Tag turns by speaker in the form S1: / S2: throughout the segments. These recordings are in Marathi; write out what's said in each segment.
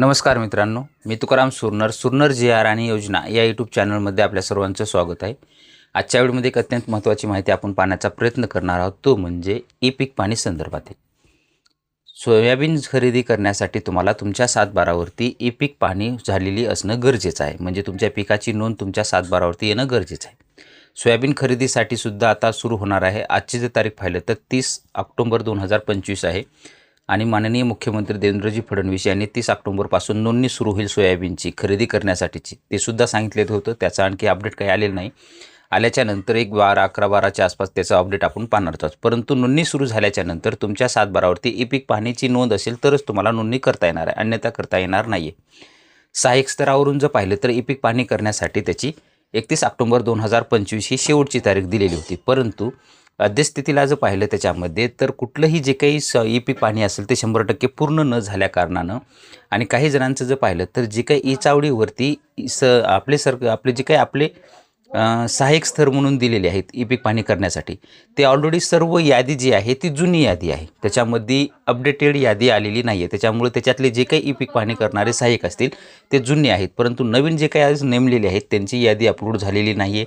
S1: नमस्कार मित्रांनो मी तुकाराम सुरनर सुरनर जी आर आणि योजना या यूट्यूब चॅनलमध्ये आपल्या सर्वांचं स्वागत आहे. आजच्या वेळेमध्ये एक अत्यंत महत्त्वाची माहिती आपण पाहण्याचा प्रयत्न करणार आहोत. तो म्हणजे ई पीक पाणी संदर्भातील. सोयाबीन खरेदी करण्यासाठी तुम्हाला तुमच्या सातबारावरती ई पीक पाणी झालेली असणं गरजेचं आहे. म्हणजे तुमच्या पिकाची नोंद तुमच्या सातबारावरती येणं गरजेचं आहे. सोयाबीन खरेदीसाठी सुद्धा आता सुरू होणार आहे. आजची जर तारीख पाहिलं तर तीस ऑक्टोंबर दोन हजार पंचवीस आहे. आणि माननीय मुख्यमंत्री देवेंद्रजी फडणवीस यांनी तीस ऑक्टोबरपासून नोंदणी सुरू होईल सोयाबीनची खरेदी करण्यासाठीची. ते सुद्धा सांगितलेलं होतं. त्याचा आणखी अपडेट काही आलेलं नाही. आल्याच्यानंतर एक बारा अकरा बाराच्या आसपास त्याचं अपडेट आपण पाहणार आहोत. परंतु नोंदणी सुरू झाल्याच्यानंतर तुमच्या सातबारावरती ई पीक पाहणीची नोंद असेल तरच तुम्हाला नोंदणी करता येणार आहे. अन्यथा करता येणार नाही आहे सहाय्यक स्तरावरून जर पाहिलं तर ई पीक पाहणी करण्यासाठी त्याची एकतीस ऑक्टोबर दोन हजार पंचवीस ही शेवटची तारीख दिलेली होती. परंतु अद्यस्थितीला जर पाहिलं त्याच्यामध्ये तर कुठलंही जे काही स ई पी पाणी असेल ते शंभर टक्के पूर्ण न झाल्या कारणानं आणि काही जणांचं जर पाहिलं तर जे काही ई चावडीवरती स आपले सर आपले जे काही आपले सहाय्यक स्तर म्हणून दिलेले आहेत ई पीक पाणी करण्यासाठी ते ऑलरेडी सर्व यादी जी आहे ती जुनी यादी आहे. त्याच्यामध्ये अपडेटेड यादी आलेली नाही आहे त्याच्यामुळे त्याच्यातले जे काही ई पीक पाणी करणारे सहाय्यक असतील ते जुने आहेत. परंतु नवीन जे काही आज नेमलेले आहेत त्यांची यादी अपलोड झालेली नाही आहे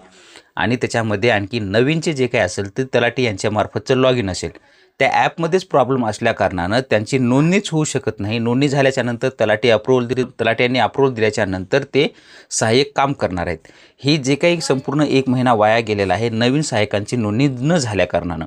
S1: आणि त्याच्यामध्ये आणखी नवीनचे जे काही असेल ते तलाठी यांच्यामार्फतचं लॉग इन असेल. त्या ॲपमध्येच प्रॉब्लेम असल्याकारणानं त्यांची नोंदणीच होऊ शकत नाही. नोंदणी झाल्याच्यानंतर तलाठी अप्रुव्हल दिली तलाट्यांनी अप्रुव्हल दिल्याच्यानंतर ते सहाय्यक काम करणार आहेत. ही जे काही संपूर्ण एक महिना वाया गेलेला आहे नवीन सहाय्यकांची नोंदणी न झाल्याकारणानं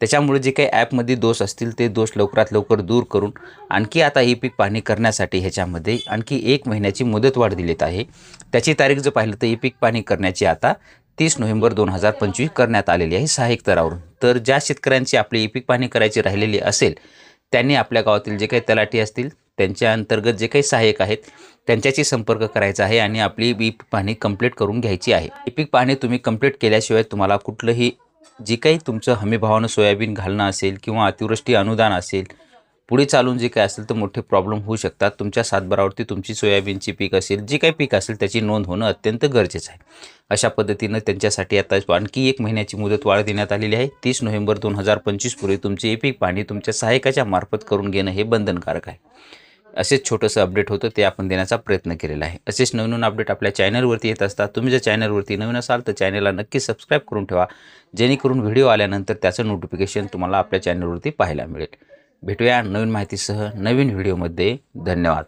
S1: त्याच्यामुळे जे काही ॲपमध्ये दोष असतील ते दोष लवकरात लवकर दूर करून आणखी आता ही पीक पाहणी करण्यासाठी ह्याच्यामध्ये आणखी एक महिन्याची मुदतवाढ दिलीत आहे. त्याची तारीख जर पाहिलं तर ई पीक पाहणी करण्याची आता तीस नोव्हेंबर दोन हजार पंचवीस करण्यात आलेली आहे सहाय्यक स्तरावरून तर ज्या शेतकऱ्यांची आपली ई पीक पाहणी करायची राहिलेली असेल त्यांनी आपल्या गावातील जे काही तलाठी असतील त्यांच्या अंतर्गत जे काही सहाय्यक आहेत त्यांच्याशी संपर्क करायचा आहे आणि आपली ई पीक पाहणी कंप्लीट करून घ्यायची आहे. ई पीक पाहणी तुम्ही कंप्लीट केल्याशिवाय तुम्हाला कुठलंही जे काही तुमचं हमीभावानं सोयाबीन घालणं असेल किंवा अतिवृष्टी अनुदान असेल पुढे चालून जे काही असेल तर मोठे प्रॉब्लेम होऊ शकतात. तुमच्या सातबारावरती तुमची सोयाबीनची पीक असेल जे काही पीक असेल त्याची नोंद होणं अत्यंत गरजेचं आहे. अशा पद्धतीनं त्यांच्यासाठी आता आणखी एक महिन्याची मुदत वाढ देण्यात आलेली आहे. तीस नोव्हेंबर दोन हजार पंचवीसपूर्वी तुमचे ए पीक पाणी तुमच्या सहाय्यकाच्या मार्फत करून घेणं हे बंधनकारक आहे. असेच छोटंसं अपडेट होतं ते आपण देण्याचा प्रयत्न केलेला आहे. असेच नवीन नवीन अपडेट आपल्या चॅनलवरती येत असतात. तुम्ही जर चॅनलवरती नवीन असाल तर चॅनलला नक्की सबस्क्राईब करून ठेवा. जेणेकरून व्हिडिओ आल्यानंतर त्याचं नोटिफिकेशन तुम्हाला आपल्या चॅनलवरती पाहायला मिळेल. भेटूया नवीन माहितीसह नवीन व्हिडिओमध्ये. धन्यवाद.